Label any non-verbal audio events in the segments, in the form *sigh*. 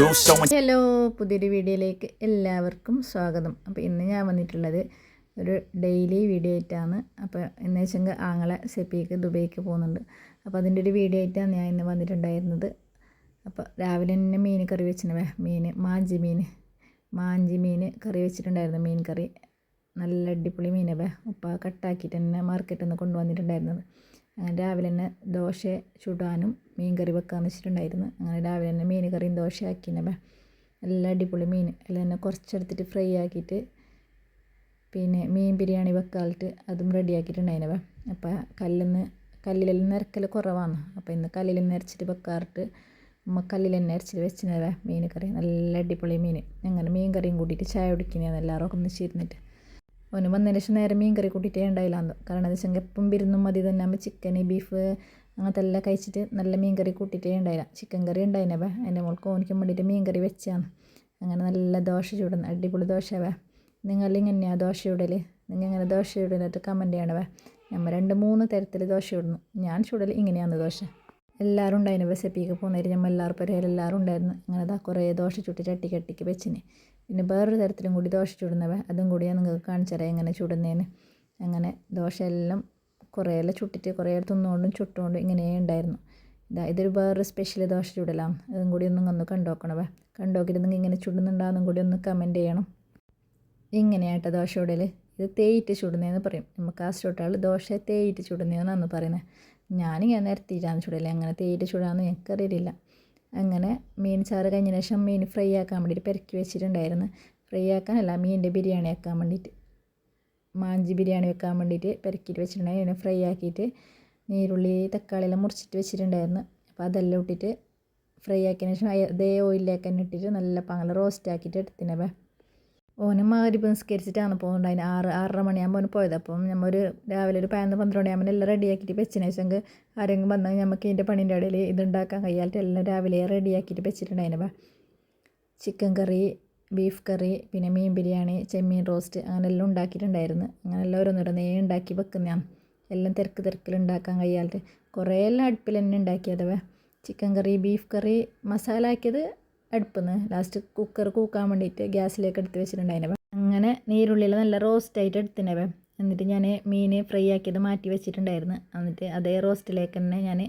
hello പുതിയൊരു വീഡിയോയിലേക്ക് എല്ലാവർക്കും സ്വാഗതം. അപ്പോൾ ഇന്ന് ഞാൻ വന്നിട്ടുള്ളത് ഒരു ഡെയിലി വീഡിയോ ആയിട്ടാണ്. അപ്പോൾ എന്ന് വെച്ചെങ്കിൽ ആങ്ങളെ സെപ്പിക്ക് ദുബൈക്ക് പോകുന്നുണ്ട്. അപ്പോൾ അതിന്റെ ഒരു വീഡിയോ ആയിട്ടാണ് ഞാൻ ഇന്ന് വന്നിട്ടുണ്ടായിരുന്നത്. അപ്പോൾ രാവിലെ തന്നെ മീൻ കറി വെച്ചിന് മീൻ മാഞ്ചി മീൻ മാഞ്ചി മീൻ കറി വെച്ചിട്ടുണ്ടായിരുന്നു. മീൻ കറി നല്ല അടിപൊളി മീനെ വേ. ഉപ്പ കട്ടാക്കിയിട്ട് തന്നെ മാർക്കറ്റിൽ നിന്ന് കൊണ്ടുവന്നിട്ടുണ്ടായിരുന്നത്. രാവിലെ തന്നെ ദോശ ചുടാനും മീൻ കറി വെക്കാമെന്ന് വെച്ചിട്ടുണ്ടായിരുന്നു. അങ്ങനെ രാവിലെ തന്നെ മീൻ കറിയും ദോശ ആക്കിനെ ബേ നല്ല അടിപൊളി മീൻ. എല്ലാം തന്നെ കുറച്ചെടുത്തിട്ട് ഫ്രൈ ആക്കിയിട്ട് പിന്നെ മീൻ ബിരിയാണി വെക്കാലിട്ട് അതും റെഡി ആക്കിയിട്ടുണ്ടായിനവ അപ്പോൾ കല്ലിന്ന് കല്ലിലെല്ലാം നിരക്കൽ കുറവാണ്. അപ്പോൾ ഇന്ന് കല്ലിൽ നിരച്ചിട്ട് വെക്കാറിട്ട് അമ്മ കല്ലിൽ തന്നെ അരച്ചിട്ട് വെച്ചിനവ മീൻ കറി നല്ല അടിപൊളി മീൻ. അങ്ങനെ മീൻ കറിയും കൂട്ടിയിട്ട് ചായ കുടിക്കുന്നതാണ് എല്ലാവരും ഒന്ന് വന്നതിന് ശേഷം നേരെ മീൻ കറി കൂട്ടിയിട്ടേ ഉണ്ടായില്ലാന്ന് കാരണം എന്താ വെച്ചാൽ എപ്പം വിരുന്നും മതി തന്നെ. നമ്മൾ ചിക്കൻ ബീഫ് അങ്ങനത്തെ എല്ലാം കഴിച്ചിട്ട് നല്ല മീൻ കറി കൂട്ടിയിട്ടേ ഉണ്ടായില്ല ചിക്കൻ കറി ഉണ്ടായിനവ എന്റെ മോൾക്ക് ഓനിക്കും വേണ്ടിയിട്ട് മീൻ കറി വെച്ചാണ്. അങ്ങനെ നല്ല ദോശ ചൂടുന്ന. അടിപൊളി ദോശവേ നിങ്ങൾ ഇങ്ങനെയാണ് ദോശ ചൂടൽ നിങ്ങൾ ഇങ്ങനെ ദോശ ചൂടലിട്ട് കമന്റ് ചെയ്യണവേ നമ്മൾ രണ്ട് മൂന്ന് തരത്തിൽ ദോശ ചൂടുന്നു. ഞാൻ ചൂടൽ ഇങ്ങനെയാണ് ദോശ. എല്ലാവരും ഉണ്ടായിരുന്നു വെസപ്പിക്ക് പോകുന്നേരം നമ്മൾ എല്ലാവരും പരിഹാരം എല്ലാവരും ഉണ്ടായിരുന്നു. അങ്ങനെ അതാ കുറേ ദോശ ചുട്ടി ചട്ടി കട്ടിക്ക് വെച്ചിന്. പിന്നെ വേറൊരു തരത്തിലും കൂടി ദോശ ചുടുന്നവ അതും കൂടി ഞാൻ നിങ്ങൾക്ക് കാണിച്ചു തരാം എങ്ങനെ ചുടുന്നതിന് അങ്ങനെ ദോശ എല്ലാം കുറേ എല്ലാം ചുട്ടിട്ട് കുറേ തിന്നുകൊണ്ടും ചുട്ടുകൊണ്ടും ഇങ്ങനെ ഉണ്ടായിരുന്നു. ഇതാ ഇതൊരു വേറൊരു സ്പെഷ്യൽ ദോശ ചുടലാണ്. അതും കൂടി ഒന്നും ഒന്ന് കണ്ടോക്കണവേ നിങ്ങൾ ഇങ്ങനെ ചുടുന്നുണ്ടാകുന്നും കൂടി ഒന്ന് കമന്റ് ചെയ്യണം. ഇങ്ങനെയാട്ടോ ദോശ ചുടൽ ഇത് തേയിട്ട് ചുടുന്നതെന്ന് പറയും. നമുക്ക് ആ ചുട്ടാൾ ദോശ തേയിട്ട് ചുടുന്നതെന്നാണ് പറയുന്നത്. ഞാനിങ്ങനെ നിരത്തിയിട്ടാണ് ചുടൽ. അങ്ങനെ തേയിട്ട് ചുടാമെന്ന് എനിക്കറിയില്ല. അങ്ങനെ മീൻ ചാറ് കഴിഞ്ഞ ശേഷം മീൻ ഫ്രൈ ആക്കാൻ വേണ്ടിയിട്ട് പെരക്കി വെച്ചിട്ടുണ്ടായിരുന്നു. ഫ്രൈ ആക്കാനല്ല മീനിന്റെ ബിരിയാണി ആക്കാൻ വേണ്ടിയിട്ട്. മാഞ്ചി ബിരിയാണി വെക്കാൻ വേണ്ടിയിട്ട് പെരക്കിയിട്ട് വെച്ചിട്ടുണ്ടായിരുന്നു ഫ്രൈ ആക്കിയിട്ട് നീരുള്ളി തക്കാളിയെല്ലാം മുറിച്ചിട്ട് വെച്ചിട്ടുണ്ടായിരുന്നു. അപ്പോൾ അതെല്ലാം ഇട്ടിട്ട് ഫ്രൈ ആക്കിയതിന് ശേഷം അതേ ഓയിലിലേക്ക് തന്നെ ഇട്ടിട്ട് നല്ല പങ്ങല റോസ്റ്റ് ആക്കിയിട്ട് എടുത്തിനവേ ഓന് മാരിപ്പ് നിസ്കരിച്ചിട്ടാണ് പോകുന്നത് അതിന് ആറ് ആറര മണിയാകുമ്പോൾ ഓന് പോയത്. അപ്പം നമ്മൾ ഒരു രാവിലെ ഒരു പതിനൊന്ന് പന്ത്രണ്ട് മണിയാകുമ്പോൾ എല്ലാം റെഡിയാക്കിയിട്ട് വെച്ചതിന് ശേഷം ആരെങ്കിലും വന്നാൽ നമുക്ക് ഇതിന്റെ പണീന്റെ ഇടയിൽ ഇതുണ്ടാക്കാൻ കഴിയാലിട്ട് എല്ലാം രാവിലെ റെഡിയാക്കിയിട്ട് വെച്ചിട്ടുണ്ടായിരുന്നു ചിക്കൻ കറി ബീഫ് കറി പിന്നെ മീൻ ബിരിയാണി ചെമ്മീൻ റോസ്റ്റ് അങ്ങനെ എല്ലാം ഉണ്ടാക്കിയിട്ടുണ്ടായിരുന്നു. അങ്ങനെ എല്ലാം ഓരോന്നിടന്നേ ഉണ്ടാക്കി വെക്കുന്നതാണ് എല്ലാം തിരക്ക് തിരക്കിൽ ഉണ്ടാക്കാൻ കഴിയാതെ കുറേ എല്ലാം അടുപ്പിൽ തന്നെ ഉണ്ടാക്കിയതവ. Chicken curry beef curry masala ആക്കിയത് അടുപ്പിൽ നിന്ന് ലാസ്റ്റ് കുക്കർ കൂക്കാൻ വേണ്ടിയിട്ട് ഗ്യാസിലേക്ക് എടുത്ത് വെച്ചിട്ടുണ്ടായിരുന്നവ. അങ്ങനെ നീരുള്ളിൽ നല്ല റോസ്റ്റ് റോസ്റ്റായിട്ട് എടുത്തിനവ. എന്നിട്ട് ഞാൻ മീൻ ഫ്രൈ ആക്കിയത് മാറ്റി വെച്ചിട്ടുണ്ടായിരുന്നു. എന്നിട്ട് അതേ റോസ്റ്റിലേക്ക് തന്നെ ഞാൻ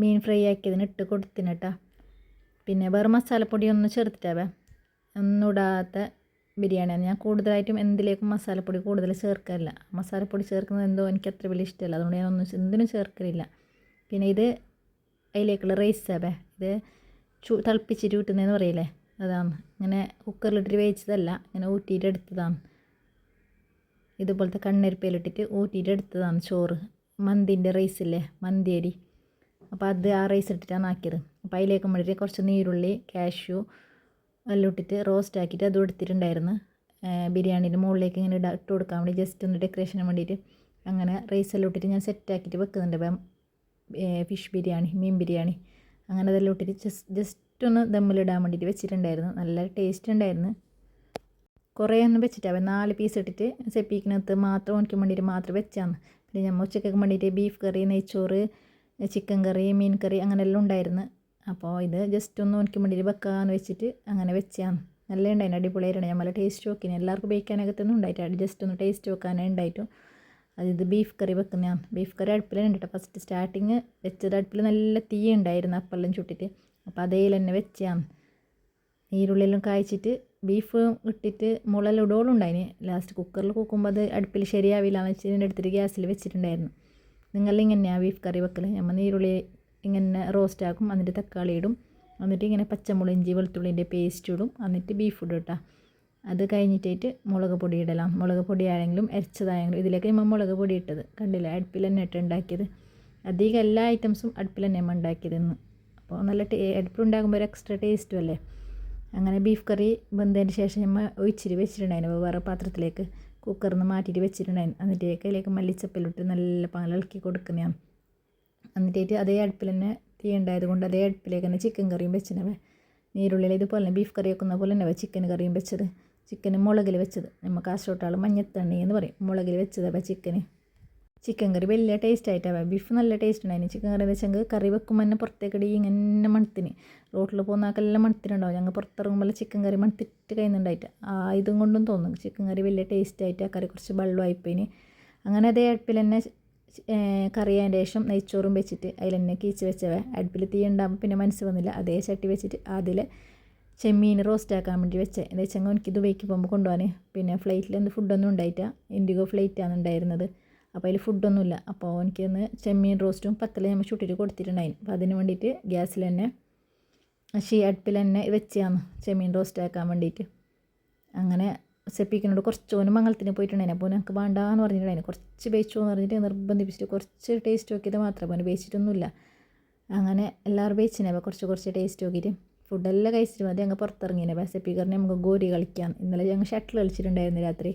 മീൻ ഫ്രൈ ആക്കിയതിന് ഇട്ട് കൊടുത്തിനട്ടാ പിന്നെ വേറെ മസാലപ്പൊടിയൊന്നും ചേർത്തിട്ടാവേ. ഒന്നും ഇടാത്ത ബിരിയാണിയാണ്. ഞാൻ കൂടുതലായിട്ടും എന്തിലേക്കും മസാലപ്പൊടി കൂടുതൽ ചേർക്കാറില്ല. മസാലപ്പൊടി ചേർക്കുന്നത് എന്തോ എനിക്ക് അത്ര വലിയ ഇഷ്ടമല്ല. അതുകൊണ്ട് ഞാൻ ഒന്നും എന്തിനും ചേർക്കലില്ല. പിന്നെ ഇത് അതിലേക്കുള്ള റൈസാവേ ഇത് ചൂ തിളപ്പിച്ചിട്ട് കിട്ടുന്നതെന്ന് പറയില്ലേ? അതാണ്. ഇങ്ങനെ കുക്കറിലിട്ടിട്ട് വേവിച്ചതല്ല. ഇങ്ങനെ ഊറ്റിയിട്ട് എടുത്തതാണ്. ഇതുപോലത്തെ കണ്ണരിപ്പയിലിട്ടിട്ട് ഊറ്റിയിട്ട് എടുത്തതാണ് ചോറ്. മന്തിന്റെ റൈസില്ലേ മന്തി അരി. അപ്പോൾ അത് ആ റൈസ് ഇട്ടിട്ടാണ് ആക്കിയത്. അപ്പോൾ അതിലേക്ക് വേണ്ടിയിട്ട് കുറച്ച് നീരുള്ളി കാഷ്യൂ എല്ലാം റോസ്റ്റ് ആക്കിയിട്ട് അതും എടുത്തിട്ടുണ്ടായിരുന്നു. ബിരിയാണീന്റെ മുകളിലേക്ക് ഇങ്ങനെ ഇട ഇട്ട് കൊടുക്കാൻ വേണ്ടി ജസ്റ്റ് ഒന്ന് ഡെക്കറേഷന് വേണ്ടിയിട്ട് അങ്ങനെ റൈസ് എല്ലാം ഇട്ടിട്ട് ഞാൻ സെറ്റാക്കിയിട്ട് വെക്കുന്നുണ്ട്. ഇപ്പം ഫിഷ് ബിരിയാണി മീൻ ബിരിയാണി അങ്ങനെ അതെല്ലാം ഇട്ടിട്ട് ജസ്റ്റ് ജസ്റ്റ് ഒന്ന് ദമ്മിലിടാൻ വേണ്ടിയിട്ട് വെച്ചിട്ടുണ്ടായിരുന്നു. നല്ല ടേസ്റ്റ് ഉണ്ടായിരുന്നു. കുറേ ഒന്നും വെച്ചിട്ടാവേ നാല് പീസ് ഇട്ടിട്ട് സെപ്പിക്കിനകത്ത് മാത്രം ഉണക്കാൻ വേണ്ടിയിട്ട് മാത്രം വെച്ചാന്ന്. പിന്നെ നമ്മൾ ഉച്ചക്കൊക്കെ വേണ്ടിയിട്ട് ബീഫ് കറി നെയ്ച്ചോറ് ചിക്കൻ കറി മീൻ കറി അങ്ങനെയെല്ലാം ഉണ്ടായിരുന്നു. അപ്പോൾ ഇത് ജസ്റ്റ് ഒന്ന് മണിക്ക് മണ്ടിയിൽ വെക്കാമെന്ന് വെച്ചിട്ട് അങ്ങനെ വെച്ചാന്ന് നല്ല ഉണ്ടായിരുന്നു അടിപൊളിയായിട്ടുണ്ട് ഞാൻ നല്ല ടേസ്റ്റ് നോക്കിന്. എല്ലാവർക്കും ബേക്കാനകത്തൊന്നും തന്നെ ഉണ്ടായിട്ട് ജസ്റ്റ് ഒന്ന് ടേസ്റ്റ് വെക്കാനേ ഉണ്ടായിട്ടും. അത് ഇത് ബീഫ് കറി വെക്കുന്നതാണ്. ബീഫ് കറി അടുപ്പിൽ ഉണ്ട് ഫസ്റ്റ് സ്റ്റാർട്ടിങ് വെച്ചത് അടുപ്പിൽ നല്ല തീ ഉണ്ടായിരുന്നു അപ്പെല്ലാം ചുട്ടിട്ട്. അപ്പോൾ അതേൽ തന്നെ വെച്ചാണ്. നീരുള്ളിലും കായ്ച്ചിട്ട് ബീഫ് ഇട്ടിട്ട് മുളലിടോളം ഉണ്ടായിന്. ലാസ്റ്റ് കുക്കറിൽ കൂക്കുമ്പോൾ അത് അടുപ്പിൽ ശരിയാവില്ല എന്ന് വെച്ചിട്ട് ഇതിന്റെ അടുത്തിട്ട് ഗ്യാസിൽ വെച്ചിട്ടുണ്ടായിരുന്നു. നിങ്ങളിങ്ങനെയാണ് ബീഫ് കറി വെക്കൽ നമ്മൾ നീരുള്ളി ഇങ്ങനെ റോസ്റ്റ് ആക്കും. എന്നിട്ട് തക്കാളി ഇടും. എന്നിട്ട് ഇങ്ങനെ പച്ചമുളക് ഇഞ്ചി വെളുത്തുള്ളിന്റെ പേസ്റ്റ് ഇടും. എന്നിട്ട് ബീഫ് ഇടും കേട്ടോ അത് കഴിഞ്ഞിട്ടായിട്ട് മുളക് പൊടി ഇടലാം. മുളക് പൊടി ആണെങ്കിലും അരച്ചതായെങ്കിലും ഇതിലേക്ക് നമ്മൾ മുളക് പൊടി ഇട്ടത്. കണ്ടില്ല? അടുപ്പിൽ തന്നെ ഇട്ട് ഉണ്ടാക്കിയത്. അധികം എല്ലാ ഐറ്റംസും അടുപ്പിൽ തന്നെ നമ്മൾ ഉണ്ടാക്കിയത് ഇന്ന്. അപ്പോൾ നല്ല ടേ അടുപ്പിലുണ്ടാകുമ്പോൾ ഒരു എക്സ്ട്രാ ടേസ്റ്റും അല്ലേ? അങ്ങനെ ബീഫ് കറി വെന്തതിന് ശേഷം നമ്മൾ ഒഴിച്ചിട്ട് വെച്ചിട്ടുണ്ടായിരുന്നു. വേറെ പാത്രത്തിലേക്ക് കുക്കറിൽ നിന്ന് മാറ്റിയിട്ട് വെച്ചിട്ടുണ്ടായിരുന്നു. എന്നിട്ട് അതിലേക്ക് മല്ലിച്ചപ്പിലിട്ട് നല്ല പാലിളക്കി കൊടുക്കുന്നതാണ്. എന്നിട്ട് അതേ അടുപ്പിൽ തന്നെ തീ ഉണ്ടായത് കൊണ്ട് അതേ അടുപ്പിലേക്ക് തന്നെ ചിക്കൻ കറിയും വെച്ചിനവേ നീരുള്ളിൽ ഇതുപോലെ തന്നെ ബീഫ് കറി വെക്കുന്ന പോലെ തന്നെ ചിക്കൻ കറിയും വെച്ചത്. ചിക്കൻ മുളകിൽ വെച്ചത്. നമ്മൾ കാസർഗോട്ടാൾ മഞ്ഞത്തണ്ണി എന്ന് പറയും. മുളകിൽ വെച്ചത് ചിക്കന് ചിക്കൻ കറി വലിയ ടേസ്റ്റ് ആയിട്ടാണ് ബീഫ് നല്ല ടേസ്റ്റ് ഉണ്ടായിരുന്നു ചിക്കൻ കറി വെച്ചെങ്കിൽ കറി വെക്കുമ്പോൾ തന്നെ പുറത്തേക്കടി ഇങ്ങനെ മണത്തിന് റോട്ടിൽ പോകുന്നാക്കെല്ലാം മണത്തിനുണ്ടാവും ഞങ്ങൾ പുറത്തിറങ്ങുമ്പോൾ ചിക്കൻ കറി മണത്തിട്ട് കഴിയുന്നുണ്ടായിട്ട്. ആ ഇതും കൊണ്ടും തോന്നും. ചിക്കൻ കറി വലിയ ടേസ്റ്റ് ആയിട്ട് ആ കറി കുറച്ച് വെള്ളമായിപ്പോയിന് അങ്ങനെ അതേ അടുപ്പിൽ തന്നെ കറി അതിന്റെ ശേഷം നെയ്ച്ചോറും വെച്ചിട്ട് അതിൽ തന്നെ കീച്ച് വെച്ചവ. അടുപ്പിൽ തീ ഉണ്ടാകുമ്പോൾ പിന്നെ മനസ്സ് വന്നില്ല. അതേ ചട്ടി വെച്ചിട്ട് അതിൽ ചെമ്മീൻ റോസ്റ്റ് ആക്കാൻ വേണ്ടി വെച്ചേ. എന്താ വെച്ചാൽ എനിക്ക് ദുബൈക്ക് പോകുമ്പോൾ കൊണ്ടുപോകാൻ പിന്നെ ഫ്ലൈറ്റിൽ എന്ത് ഫുഡൊന്നും ഉണ്ടായിട്ടില്ല. ഇൻഡിഗോ ഫ്ലൈറ്റാണ് ഉണ്ടായിരുന്നത്. അപ്പോൾ അതിൽ ഫുഡൊന്നുമില്ല അപ്പോൾ എനിക്കൊന്ന് ചെമ്മീൻ റോസ്റ്റും പത്തല നമ്മൾ ചുട്ടിട്ട് കൊടുത്തിട്ടുണ്ടായിരുന്നു അപ്പോൾ അതിന് വേണ്ടിയിട്ട് ഗ്യാസിൽ തന്നെ ഷീ അടുപ്പിൽ തന്നെ വെച്ചാന്ന് ചെമ്മീൻ റോസ്റ്റ് ആക്കാൻ വേണ്ടിയിട്ട് അങ്ങനെ സെപ്പിക്കിനോട് കുറച്ച് ഓന് മംഗളത്തിന് പോയിട്ടുണ്ടായിരുന്നു അപ്പോൾ ഞങ്ങൾക്ക് വേണ്ടാന്ന് പറഞ്ഞിട്ടുണ്ടായിരുന്നു കുറച്ച് വേച്ചു എന്ന് പറഞ്ഞിട്ട് നിർബന്ധിപ്പിച്ചിട്ട് കുറച്ച് ടേസ്റ്റ് നോക്കിയത് മാത്രം. അവന് വേച്ചിട്ടൊന്നുമില്ല അങ്ങനെ എല്ലാവരും ബേച്ചിനെ കുറച്ച് കുറച്ച് ടേസ്റ്റ് നോക്കിയിട്ട് ഫുഡെല്ലാം കഴിച്ചിട്ട് മതി അങ്ങ് പുറത്തിറങ്ങിനെ. സെപ്പിക്കറിനെ നമുക്ക് ഗോരി കളിക്കാം. ഇന്നലെ ഞങ്ങൾ ഷട്ടിൽ കളിച്ചിട്ടുണ്ടായിരുന്നു രാത്രി.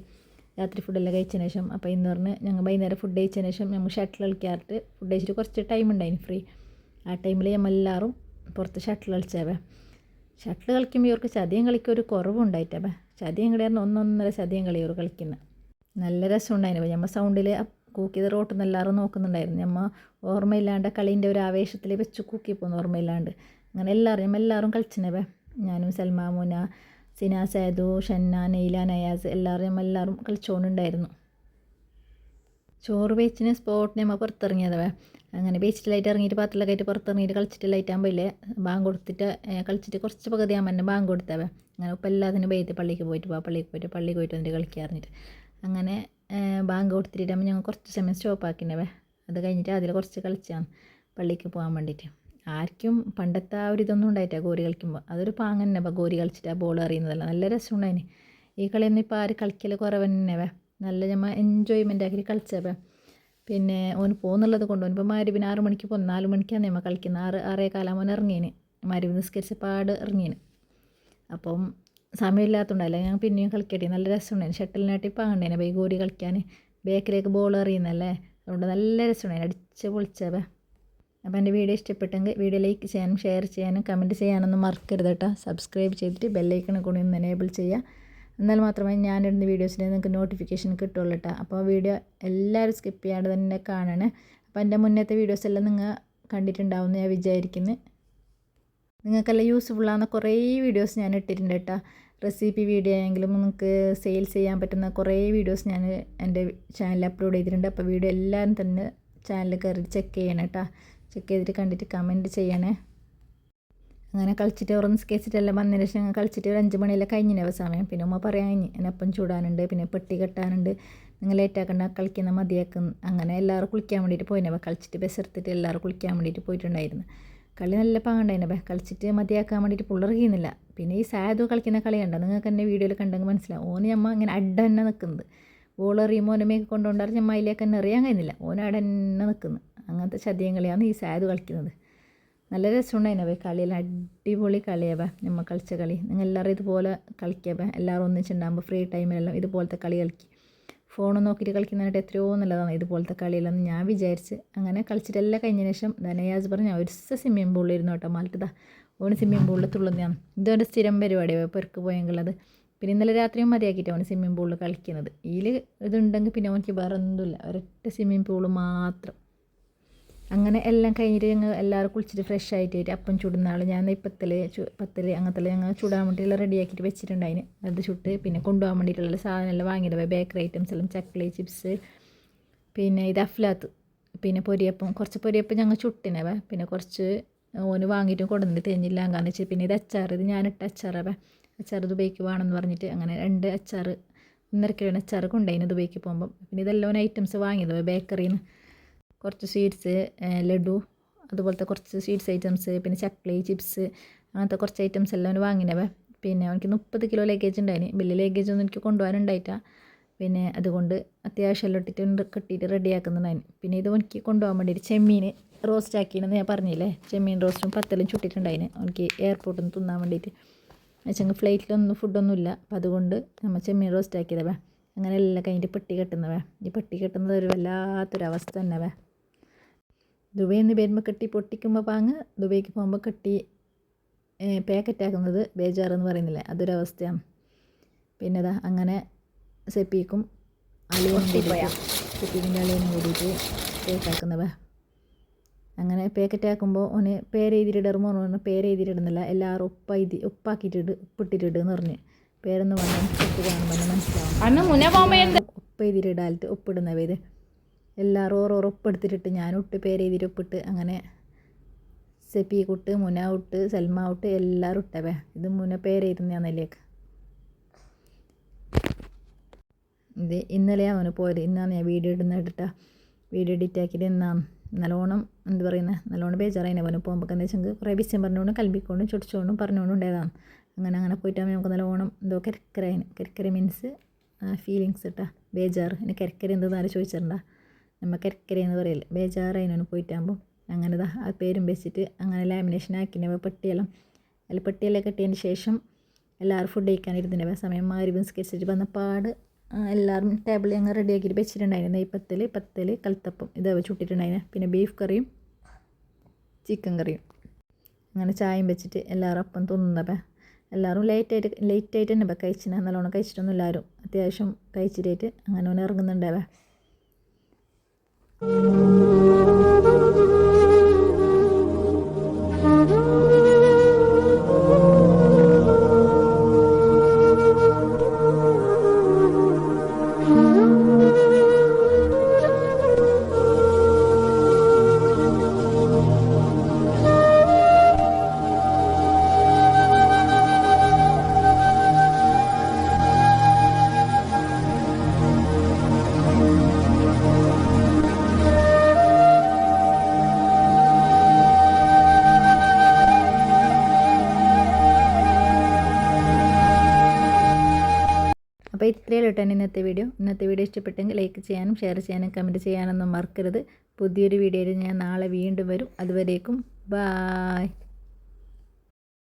രാത്രി ഫുഡെല്ലാം കഴിച്ചതിന് ശേഷം. അപ്പോൾ ഇന്ന് പറഞ്ഞ് ഞങ്ങൾ വൈകുന്നേരം ഫുഡ് കഴിച്ചതിന് ശേഷം ഞങ്ങൾ ഷട്ടിൽ കളിക്കാറുണ്ട് ഫുഡ് കഴിച്ചിട്ട് കുറച്ച് ടൈം ഉണ്ടായിരുന്നു ഫ്രീ ആ ടൈമിൽ എല്ലാവരും പുറത്ത് ഷട്ടിൽ കളിച്ചവേ. ഷട്ടിൽ കളിക്കുമ്പോൾ ഇവർക്ക് ചതിയം കളിക്ക് ഒരു കുറവുണ്ടായിട്ടേ ചതിയം കളിയായിരുന്നു ഒന്നൊന്നര ചതിയം കളി ഇവർ കളിക്കുന്നത് നല്ല രസമുണ്ടായിരുന്നു നമ്മൾ സൗണ്ടിൽ കൂക്കിയത് റോട്ടിൽ നിന്ന് എല്ലാവരും നോക്കുന്നുണ്ടായിരുന്നു. നമ്മൾ ഓർമ്മയില്ലാണ്ട് കളീന്റെ ഒരു ആവേശത്തിൽ വെച്ച് കൂക്കി പോകുന്നു ഓർമ്മയില്ലാണ്ട്. അങ്ങനെ എല്ലാവരും നമ്മൾ എല്ലാവരും കളിച്ചിനവേ ഞാനും സൽമാ മുന സിന സേതു ഷന്ന നെയ്ല നയാസ് എല്ലാവരും ഞമ്മ എല്ലാവരും കളിച്ചുകൊണ്ടുണ്ടായിരുന്നു ചോറ് വെച്ചിന് സ്പോട്ടിന് നമ്മൾ പുറത്തിറങ്ങിയതവേ അങ്ങനെ ബീച്ചിലായിട്ട് ഇറങ്ങിയിട്ട് പാത്രത്തിലൊക്കെ പുറത്തിറങ്ങിയിട്ട് കളിച്ചിട്ട് ലൈറ്റ് ആകുമ്പോഴേ ബാങ്ക് കൊടുത്തിട്ട് കളിച്ചിട്ട് കുറച്ച് പകുതി തന്നെ ബാങ്ക് കൊടുത്തവേ അങ്ങനെ ഇപ്പം എല്ലാത്തിനും ബെയ്ത്ത് പള്ളിക്ക് പോയിട്ട് പോവാം പള്ളിക്ക് പോയിട്ട് പള്ളിക്ക് പോയിട്ട് വന്നിട്ട് കളിക്കാറിഞ്ഞിട്ട് അങ്ങനെ ബാങ്ക് കൊടുത്തിട്ടാകുമ്പോൾ ഞങ്ങൾ കുറച്ച് സമയം സ്റ്റോപ്പ് ആക്കിനവേ അത് കഴിഞ്ഞിട്ട് അതിൽ കുറച്ച് കളിച്ചാണ് പള്ളിക്ക് പോകാൻ വേണ്ടിയിട്ട് ആർക്കും പണ്ടത്തെ ആ ഒരു ഇതൊന്നും ഉണ്ടായിട്ടാ ഗോരി കളിക്കുമ്പോൾ അതൊരു പാങ്ങന്നെ ഗോരി കളിച്ചിട്ട് ആ ബോൾ അറിയുന്നതല്ല നല്ല രസമുണ്ടായിന്. ഈ കളിയൊന്നും ഇപ്പോൾ ആര് കളിക്കൽ കുറവ് തന്നെവേ നല്ല നമ്മൾ എൻജോയ്മെന്റ് ആക്കി കളിച്ചവേ പിന്നെ ഓന് പോകുന്നുള്ളത് കൊണ്ട് ഓനിപ്പോൾ മാരുവിന് ആറ് മണിക്ക് പോകുന്നു നാല് മണിക്കാണ് നമ്മൾ കളിക്കുന്നത്. ആറ് ആറേ കാലാമോൻ ഇറങ്ങിയേന് മാരി നിസ്കരിച്ച പാട് ഇറങ്ങിയേന് അപ്പം സമയമില്ലാത്തതുകൊണ്ടല്ലേ ഞാൻ പിന്നെയും കളിക്കട്ടെ. നല്ല രസമുണ്ടായിരുന്നു ഷട്ടിലിനായിട്ട് ഇപ്പം ആണ്ടേനെ ബൈ ഗോരി കളിക്കാൻ. ബേക്കിലേക്ക് ബോൾ എറിയുന്നല്ലേ? അതുകൊണ്ട് നല്ല രസമുണ്ടായിരുന്നു അടിച്ച് പൊളിച്ചവേ അപ്പോൾ എന്റെ വീഡിയോ ഇഷ്ടപ്പെട്ടെങ്കിൽ വീഡിയോ ലൈക്ക് ചെയ്യാനും ഷെയർ ചെയ്യാനും കമന്റ് ചെയ്യാനൊന്നും മറക്കരുത് കേട്ടോ. സബ്സ്ക്രൈബ് ചെയ്തിട്ട് ബെല്ലൈക്കണെ കൂടി ഒന്ന് എനേബിൾ ചെയ്യുക. എന്നാൽ മാത്രമേ ഞാൻ ഇടുന്ന വീഡിയോസിന് നിങ്ങൾക്ക് നോട്ടിഫിക്കേഷൻ കിട്ടുള്ളൂ കേട്ടോ അപ്പോൾ വീഡിയോ എല്ലാവരും സ്കിപ്പ് ചെയ്യാണ്ട് തന്നെ കാണണം. അപ്പോൾ എന്റെ മുന്നത്തെ വീഡിയോസ് എല്ലാം നിങ്ങൾ കണ്ടിട്ടുണ്ടാവും ഞാൻ വിചാരിക്കുന്നു. നിങ്ങൾക്കെല്ലാം യൂസ്ഫുള്ളാകുന്ന കുറേ വീഡിയോസ് ഞാൻ ഇട്ടിട്ടുണ്ട് കേട്ടോ റെസിപ്പി വീഡിയോ ആയെങ്കിലും നിങ്ങൾക്ക് സെയിൽസ് ചെയ്യാൻ പറ്റുന്ന കുറേ വീഡിയോസ് ഞാൻ എന്റെ ചാനലിൽ അപ്ലോഡ് ചെയ്തിട്ടുണ്ട്. അപ്പോൾ വീഡിയോ എല്ലാവരും തന്നെ ചാനൽ കയറി ചെക്ക് ചെയ്യണം കേട്ടോ ചെക്ക് ചെയ്തിട്ട് കണ്ടിട്ട് കമന്റ് ചെയ്യണേ. അങ്ങനെ കളിച്ചിട്ട് അവർ നിസ്കരിച്ചിട്ടെല്ലാം വന്നതിന് ശേഷം കളിച്ചിട്ട് ഒരു അഞ്ച് മണിയെല്ലാം കഴിഞ്ഞിനവ സമയം പിന്നെ ഉമ്മ പറയാൻ കഴിഞ്ഞ് എന്നെ ചൂടാനുണ്ട് പിന്നെ പെട്ടി കെട്ടാനുണ്ട് നിങ്ങൾ ലേറ്റാക്കണ്ട കളിക്കുന്ന മതിയാക്കും. അങ്ങനെ എല്ലാവരും കുളിക്കാൻ വേണ്ടിയിട്ട് പോയിനവ കളിച്ചിട്ട് ബസ് എടുത്തിട്ട് എല്ലാവരും കുളിക്കാൻ വേണ്ടിയിട്ട് പോയിട്ടുണ്ടായിരുന്നു. കളി നല്ല പാങ്ങണ്ടായിരുന്നു കളിച്ചിട്ട് മതിയാക്കാൻ വേണ്ടിയിട്ട് പുള്ളറിയുന്നില്ല പിന്നെ ഈ സാധു കളിക്കുന്ന കളി കണ്ട? നിങ്ങൾക്ക് എന്നെ വീഡിയോയിൽ കണ്ടെങ്കിൽ മനസ്സിലാവും. ഓന് ഞമ്മ ഇങ്ങനെ അഡ തന്നെ നിൽക്കുന്നത്. ബോൾ ഓനമേക്ക് ഓനെ മേക്ക് കൊണ്ടുകൊണ്ടാൽ ഞമ്മ അതിലേക്ക് തന്നെ എറിയാൻ കഴിയുന്നില്ല ഓൻ അട തന്നെ നിൽക്കുന്നത്. അങ്ങനത്തെ ചതിയം കളിയാണ് ഈ സാധു കളിക്കുന്നത്. നല്ല രസമുണ്ടായിനവേ കളിയെല്ലാം അടിപൊളി കളിയാവ നമ്മൾ കളിച്ച കളി. നിങ്ങൾ എല്ലാവരും ഇതുപോലെ കളിക്കാവ എല്ലാവരും ഒന്നിച്ചുണ്ടാകുമ്പോൾ ഫ്രീ ടൈമിലെല്ലാം ഇതുപോലത്തെ കളി കളിക്കും. ഫോൺ നോക്കിയിട്ട് കളിക്കുന്നതായിട്ട് എത്രയോ നല്ലതാണ് ഇതുപോലത്തെ കളിയെല്ലാം ഞാൻ വിചാരിച്ച്. അങ്ങനെ കളിച്ചിട്ടെല്ലാം കഴിഞ്ഞതിന് ശേഷം ധനയാജ് പറഞ്ഞു ഒരു സ്വിമ്മിങ് പൂളിലിരുന്നു കേട്ടോ മാലത്തതാ ഓന് സ്വിമ്മിങ് പൂളിൽ തുള്ളുന്നതാണ് ഇതൊരു സ്ഥിരം പരിപാടിയാണ് പെർക്ക് പോയെങ്കിലത്. പിന്നെ ഇന്നലെ രാത്രിയും മതിയാക്കിയിട്ട് അവന് സിമ്മിംഗ് പൂളിൽ കളിക്കുന്നത്. ഇതിൽ ഇതുണ്ടെങ്കിൽ പിന്നെ അവനക്ക് വേറെ ഒന്നുമില്ല ഒരൊറ്റ സിമ്മിംഗ് പൂൾ മാത്രം. അങ്ങനെ എല്ലാം കഴിഞ്ഞിട്ട് ഞങ്ങൾ എല്ലാവരും കുളിച്ചിട്ട് ഫ്രഷ് ആയിട്ട് അപ്പം ചുടുന്ന ആൾ ഞാൻ ഇപ്പത്തിൽ പത്തിൽ അങ്ങനത്തെ ഞങ്ങൾ ചുടാൻ വേണ്ടിയിട്ടുള്ള റെഡിയാക്കിയിട്ട് വെച്ചിട്ടുണ്ടായിന് അത് ചുട്ട് പിന്നെ കൊണ്ടുപോകാൻ വേണ്ടിയിട്ടുള്ള സാധനമെല്ലാം വാങ്ങിയത് ബേക്കറി ഐറ്റംസ് എല്ലാം ചക്കളി ചിപ്സ് പിന്നെ ഇത് അഫ്ലാത്ത് പിന്നെ പൊരിയപ്പം. കുറച്ച് പൊരിയപ്പം ഞങ്ങൾ ചുട്ടിനവ പിന്നെ കുറച്ച് ഓന് വാങ്ങിയിട്ടും കൊടുന്നിട്ട് തേഞ്ഞില്ല അങ്ങനെ വെച്ചാൽ പിന്നെ ഇത് അച്ചാർ ഇത് ഞാനിട്ട അച്ചാറവ അച്ചാർ ദുബൈക്ക് വേണമെന്ന് പറഞ്ഞിട്ട് അങ്ങനെ രണ്ട് അച്ചാർ ഒന്നര കിലോ അച്ചാർ കൊണ്ടുപോയിന് ദുബൈക്ക് പോകുമ്പം. പിന്നെ ഇതെല്ലാം ഐറ്റംസ് വാങ്ങിയത് ബേക്കറിയിൽ നിന്ന് കുറച്ച് സ്വീറ്റ്സ് ലഡു അതുപോലത്തെ കുറച്ച് സ്വീറ്റ്സ് ഐറ്റംസ് പിന്നെ ചക്ലി ചിപ്സ് അങ്ങനത്തെ കുറച്ച് ഐറ്റംസ് എല്ലാം അവന് വാങ്ങിനവ പിന്നെ അവനക്ക് മുപ്പത് കിലോ ലഗേജ് ഉണ്ടായിന്. വലിയ ലഗേജ് ഒന്നും എനിക്ക് കൊണ്ടുപോകാനുണ്ടായിട്ടാ. പിന്നെ അതുകൊണ്ട് അത്യാവശ്യം എല്ലാം ഇട്ടിട്ട് കെട്ടിയിട്ട് റെഡിയാക്കുന്നുണ്ടായിന് പിന്നെ ഇത് എനിക്ക് കൊണ്ടുപോകാൻ വേണ്ടിയിട്ട് ചെമ്മീൻ റോസ്റ്റ് ആക്കിയെന്ന് ഞാൻ പറഞ്ഞില്ലേ? ചെമ്മീൻ റോസ്റ്റും പത്തലും ചുട്ടിട്ടുണ്ടായിന് എനിക്ക് എയർപോർട്ടിൽ നിന്ന് തിന്നാൻ വേണ്ടിയിട്ട്. വെച്ചെങ്കിൽ ഫ്ലൈറ്റിലൊന്നും ഫുഡൊന്നുമില്ല അപ്പം അതുകൊണ്ട് നമ്മൾ ചെമ്മീൻ റോസ്റ്റ് ആക്കിയതവേ അങ്ങനെ എല്ലാം കഴിഞ്ഞിട്ട് പെട്ടി കെട്ടുന്നവേ ഈ പെട്ടി കെട്ടുന്നത് ഒരു വല്ലാത്തൊരവസ്ഥ തന്നെ വേ ദുബൈയിൽ നിന്ന് വരുമ്പോൾ കെട്ടി പൊട്ടിക്കുമ്പോൾ പാങ്ങ് ദുബൈക്ക് പോകുമ്പോൾ കെട്ടി പാക്കറ്റാക്കുന്നത് ബേജാറെന്ന് പറയുന്നില്ലേ? അതൊരവസ്ഥയാണ്. പിന്നെ ഇതാ അങ്ങനെ സെപ്പിക്കും അളിയനും സെപ്പിക്കിന്റെ അളിയനും കൂടിയിട്ട് പേക്കാക്കുന്നവ അങ്ങനെ പാക്കറ്റാക്കുമ്പോൾ ഓന് പേര് എഴുതിയിടുമ്പോൾ പറഞ്ഞു പേര് എഴുതിയിടുന്നില്ല എല്ലാവരും ഉപ്പ എഴുതി ഉപ്പാക്കിയിട്ടിട്ട് ഉപ്പിട്ടിട്ടിട്ട് എന്ന് പറഞ്ഞ്. പേരെന്ന് പറഞ്ഞാൽ ഉപ്പ് കാണുമ്പോൾ മനസ്സിലാവും. ഉപ്പ് എഴുതിയിടാലത്ത് ഉപ്പിടുന്നവ ഇത് എല്ലാവരും ഓരോരോ ഉറപ്പെടുത്തിട്ടിട്ട് ഞാനൊട്ട് ഇട്ട് പേര് എഴുതിയിട്ട് ഉപ്പിട്ട് അങ്ങനെ സെപ്പി കുട്ട് മുന ഉട്ട് സൽമ ഉട്ട് എല്ലാവരും ഇട്ടവേ ഇത് മുന പേര് എഴുതുന്നതിലേക്ക് ഇത് ഇന്നലെയാണ് അവന് പോയത്. ഇന്നാണ് ഞാൻ വീഡിയോ ഇടുന്ന ഇട്ടിട്ടാ വീഡിയോ എഡിറ്റ് ആക്കിയിട്ട് ഇന്നാണ് നല്ലോണം എന്ത് പറയുന്നത് നല്ലോണം ബേജാറായിനെ അവന് പോകുമ്പോൾ എന്താ വെച്ചെങ്കിൽ കുറേ വിസ്യം പറഞ്ഞുകൊണ്ടും കൽപ്പിക്കൊണ്ടും ചൊടിച്ചുകൊണ്ടും പറഞ്ഞുകൊണ്ടും ഉണ്ടായതാണ്. അങ്ങനെ അങ്ങനെ പോയിട്ടാകുമ്പോൾ നമുക്ക് നല്ലോണം എന്തോ കരക്കരായിന് കരക്കര മീൻസ് ഫീലിങ്സ് ഇട്ടാ. ബേജാറ്. ഇനി കരക്കര എന്തെന്ന് ആരും ചോദിച്ചിട്ടുണ്ടാ നമ്മൾ കരിക്കര എന്ന് പറയില്ല ബേജാറായിനാണ് പോയിട്ടാകുമ്പോൾ അങ്ങനെ ആ പേരും വെച്ചിട്ട് അങ്ങനെ ലാമിനേഷൻ ആക്കിനവ പെട്ടിയെല്ലാം അതിൽ പെട്ടിയെല്ലാം കെട്ടിയതിന് ശേഷം എല്ലാവരും ഫുഡ് കഴിക്കാനിരുന്നില്ല സമയം മാറി വന്ന പാട് എല്ലാവരും ടേബിളിൽ ഞങ്ങൾ റെഡിയാക്കിയിട്ട് വെച്ചിട്ടുണ്ടായിരുന്നു. നെയ്പ്പത്തൽ പത്തൽ കൽത്തപ്പം ഇതവ ചുട്ടിട്ടുണ്ടായിരുന്നു. പിന്നെ ബീഫ് കറിയും ചിക്കൻ കറിയും. അങ്ങനെ ചായയും വെച്ചിട്ട് എല്ലാവരും അപ്പം തിന്നുന്നപ്പോൾ എല്ലാവരും ലേറ്റായിട്ട് ലേറ്റായിട്ട് തന്നെ കഴിച്ചിന്. നല്ലോണം കഴിച്ചിട്ടൊന്നും എല്ലാവരും അത്യാവശ്യം കഴിച്ചിട്ടായിട്ട് അങ്ങനെ ഒന്ന് ഇറങ്ങുന്നുണ്ടാവേ അപ്പോൾ *laughs* ഇത്രയേ കേട്ടോ ഇന്നത്തെ വീഡിയോ ഇന്നത്തെ വീഡിയോ ഇഷ്ടപ്പെട്ടെങ്കിൽ ലൈക്ക് ചെയ്യാനും ഷെയർ ചെയ്യാനും കമന്റ് ചെയ്യാനൊന്നും മറക്കരുത്. പുതിയൊരു വീഡിയോയിൽ ഞാൻ നാളെ വീണ്ടും വരും. അതുവരേക്കും ബായ്